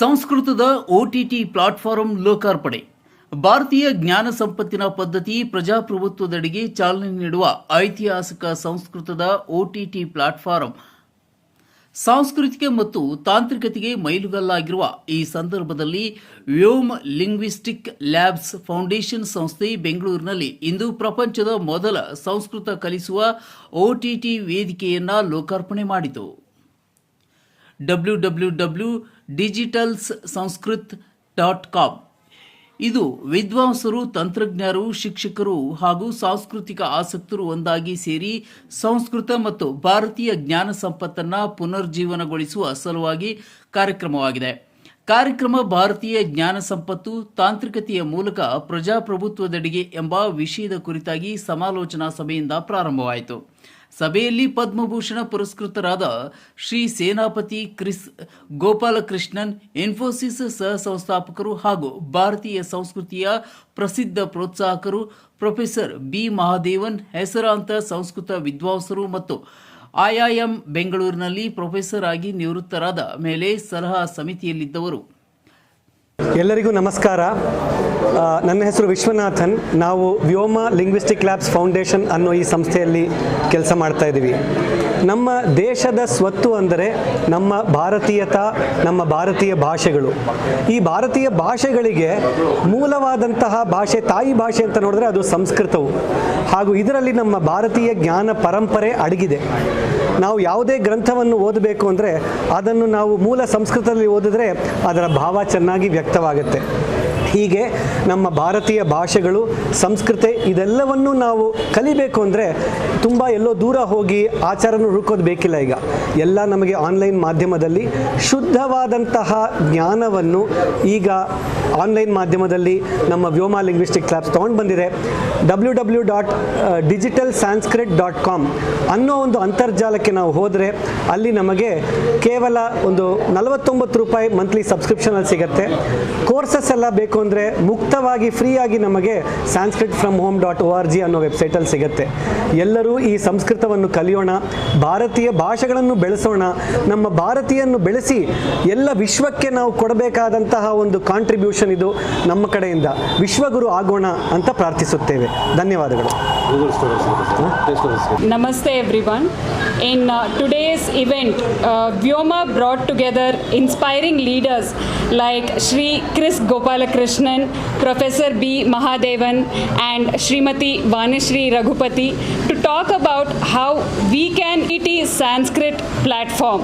ಸಂಸ್ಕೃತದ OTT platform ಲೋಕಾರ್ಪಣೆ. ಭಾರತೀಯ ಜ್ಞಾನ ಸಂಪತ್ತಿನ ಪದ್ಧತಿ ಪ್ರಜಾಪ್ರಭುತ್ವದಡಿಗೆ ಚಾಲನೆ ನೀಡುವ ಐತಿಹಾಸಿಕ ಸಂಸ್ಕೃತದ ಒಟಿಟಿ ಪ್ಲಾಟ್ಫಾರಂ. ಸಾಂಸ್ಕೃತಿಕ ಮತ್ತು ತಾಂತ್ರಿಕತೆಗೆ ಮೈಲುಗಲ್ಲಾಗಿರುವ ಈ ಸಂದರ್ಭದಲ್ಲಿ ವ್ಯೋಮ್ ಲಿಂಗ್ವಿಸ್ಟಿಕ್ ಲ್ಯಾಬ್ಸ್ ಫೌಂಡೇಶನ್ ಸಂಸ್ಥೆ ಬೆಂಗಳೂರಿನಲ್ಲಿ ಇಂದು ಪ್ರಪಂಚದ ಮೊದಲ ಸಂಸ್ಕೃತ ಕಲಿಸುವ ಒಟಿಟಿ ವೇದಿಕೆಯನ್ನ ಲೋಕಾರ್ಪಣೆ ಮಾಡಿತು. W W W digitals Sanskrit dot com ಇದು ವಿದ್ವಾಂಸರು, ತಂತ್ರಜ್ಞರು, ಶಿಕ್ಷಕರು ಹಾಗೂ ಸಾಂಸ್ಕೃತಿಕ ಆಸಕ್ತರು ಒಂದಾಗಿ ಸೇರಿ ಸಂಸ್ಕೃತ ಮತ್ತು ಭಾರತೀಯ ಜ್ಞಾನ ಸಂಪತ್ತನ್ನ ಪುನರ್ಜೀವನಗೊಳಿಸುವ ಸಲುವಾಗಿ ಕಾರ್ಯಕ್ರಮವಾಗಿದೆ. ಕಾರ್ಯಕ್ರಮ ಭಾರತೀಯ ಜ್ಞಾನ ಸಂಪತ್ತು, ತಾಂತ್ರಿಕತೆಯ ಮೂಲಕ ಪ್ರಜಾಪ್ರಭುತ್ವದೆಡೆಗೆ ಎಂಬ ವಿಷಯದ ಕುರಿತಾಗಿ ಸಮಾಲೋಚನಾ ಸಭೆಯಿಂದ ಪ್ರಾರಂಭವಾಯಿತು. ಸಭೆಯಲ್ಲಿ ಪದ್ಮಭೂಷಣ ಪುರಸ್ಕೃತರಾದ ಶ್ರೀ ಸೇನಾಪತಿ ಕ್ರಿಸ್ ಗೋಪಾಲಕೃಷ್ಣನ್, ಇನ್ಫೋಸಿಸ್ ಸಹ ಸಂಸ್ಥಾಪಕರು ಹಾಗೂ ಭಾರತೀಯ ಸಂಸ್ಕೃತಿಯ ಪ್ರಸಿದ್ಧ ಪ್ರೋತ್ಸಾಹಕರು ಪ್ರೊಫೆಸರ್ ಬಿ ಮಹಾದೇವನ್, ಹೆಸರಾಂತ ಸಂಸ್ಕೃತ ವಿದ್ವಾಂಸರು ಮತ್ತು ಐಐಎಂ ಬೆಂಗಳೂರಿನಲ್ಲಿ ಪ್ರೊಫೆಸರ್ ಆಗಿ ನಿವೃತ್ತರಾದ ಮೇಲೆ ಸಲಹಾ ಸಮಿತಿಯಲ್ಲಿದ್ದವರು. ಎಲ್ಲರಿಗೂ ನಮಸ್ಕಾರ. ನನ್ನ ಹೆಸರು ವಿಶ್ವನಾಥನ್. ನಾವು ವ್ಯೋಮ ಲಿಂಗ್ವಿಸ್ಟಿಕ್ ಲ್ಯಾಬ್ಸ್ ಫೌಂಡೇಶನ್ ಅನ್ನೋ ಈ ಸಂಸ್ಥೆಯಲ್ಲಿ ಕೆಲಸ ಮಾಡ್ತಾ ಇದ್ದೀವಿ. ನಮ್ಮ ದೇಶದ ಸ್ವತ್ತು ಅಂದರೆ ನಮ್ಮ ಭಾರತೀಯತ, ನಮ್ಮ ಭಾರತೀಯ ಭಾಷೆಗಳು. ಈ ಭಾರತೀಯ ಭಾಷೆಗಳಿಗೆ ಮೂಲವಾದಂತಹ ಭಾಷೆ, ತಾಯಿ ಭಾಷೆ ಅಂತ ನೋಡಿದ್ರೆ ಅದು ಸಂಸ್ಕೃತವು. ಹಾಗೂ ಇದರಲ್ಲಿ ನಮ್ಮ ಭಾರತೀಯ ಜ್ಞಾನ ಪರಂಪರೆ ಅಡಗಿದೆ. ನಾವು ಯಾವುದೇ ಗ್ರಂಥವನ್ನು ಓದಬೇಕು ಅಂದರೆ ಅದನ್ನು ನಾವು ಮೂಲ ಸಂಸ್ಕೃತದಲ್ಲಿ ಓದಿದ್ರೆ ಅದರ ಭಾವ ಚೆನ್ನಾಗಿ ವ್ಯಕ್ತವಾಗುತ್ತೆ. ಹೀಗೆ ನಮ್ಮ ಭಾರತೀಯ ಭಾಷೆಗಳು, ಸಂಸ್ಕೃತಿ ಇದೆಲ್ಲವನ್ನು ನಾವು ಕಲಿಬೇಕು ಅಂದರೆ ತುಂಬ ಎಲ್ಲೋ ದೂರ ಹೋಗಿ ಆಚಾರನ ಹುಡುಕೋದು ಬೇಕಿಲ್ಲ ಈಗ. ಎಲ್ಲ ನಮಗೆ ಆನ್ಲೈನ್ ಮಾಧ್ಯಮದಲ್ಲಿ ಶುದ್ಧವಾದಂತಹ ಜ್ಞಾನವನ್ನು ಈಗ ಆನ್ಲೈನ್ ಮಾಧ್ಯಮದಲ್ಲಿ ನಮ್ಮ ವ್ಯೋಮ ಲಿಂಗ್ವಿಸ್ಟಿಕ್ ಕ್ಲಾಬ್ಸ್ ತೊಗೊಂಡು ಬಂದಿದೆ. W W dot digital dot com ಅನ್ನೋ ಒಂದು ಅಂತರ್ಜಾಲಕ್ಕೆ ನಾವು ಹೋದರೆ ಅಲ್ಲಿ ನಮಗೆ ಕೇವಲ ಒಂದು ನಲವತ್ತೊಂಬತ್ತು ರೂಪಾಯಿ ಮಂತ್ಲಿ ಸಬ್ಸ್ಕ್ರಿಪ್ಷನಲ್ಲಿ ಸಿಗುತ್ತೆ. ಕೋರ್ಸಸ್ ಎಲ್ಲ ಬೇಕು ಅಂದರೆ ಮುಕ್ತವಾಗಿ ಫ್ರೀಯಾಗಿ ನಮಗೆ Sanskrit from home dot O R G ಅನ್ನೋ ವೆಬ್ಸೈಟಲ್ಲಿ ಸಿಗುತ್ತೆ. ಎಲ್ಲರೂ ಈ ಸಂಸ್ಕೃತವನ್ನು ಕಲಿಯೋಣ ಭಾರತೀಯ ಭಾಷೆಗಳನ್ನು ಬೆಳೆಸೋಣ ನಮ್ಮ ಭಾರತೀಯನ್ನು ಬೆಳೆಸಿ ಎಲ್ಲ ವಿಶ್ವಕ್ಕೆ ನಾವು ಕೊಡಬೇಕಾದಂತಹ ಒಂದು ಕಾಂಟ್ರಿಬ್ಯೂಷನ್ ಇದು ನಮ್ಮ ಕಡೆಯಿಂದ. ವಿಶ್ವಗುರು ಆಗೋಣ ಅಂತ ಪ್ರಾರ್ಥಿಸುತ್ತೇವೆ. ಧನ್ಯವಾದಗಳು. ನಮಸ್ತೆ everyone in today's event Vyoma brought together inspiring leaders like Shri Kris uh, Krishnan, Professor B. Mahadevan, and Srimati Vanishri Raghupati to talk about how we can it is Sanskrit platform.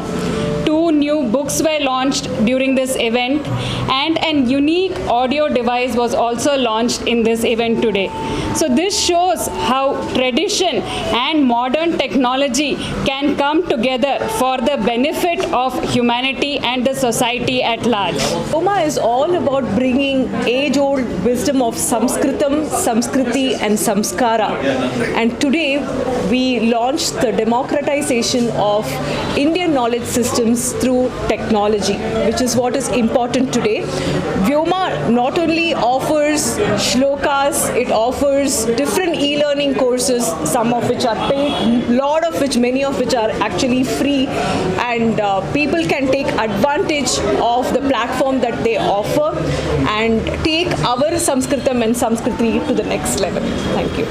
Two new books were launched during this event, and an unique audio device was also launched in this event today. So, this shows how tradition and modern technology can come together for the benefit of humanity and the society at large. Roma is all about bringing age old wisdom of Sanskritam, Samskriti, and Samskara. And today we launched the democratization of Indian knowledge systems through technology, which is what is important today. Vyoma not only offers shlokas, it offers different e learning courses, some of which are paid, a lot of which, many of which are actually free, and uh, people can take advantage of the platform that they offer and take our Sanskritam and Samskriti to the next level. Thank you.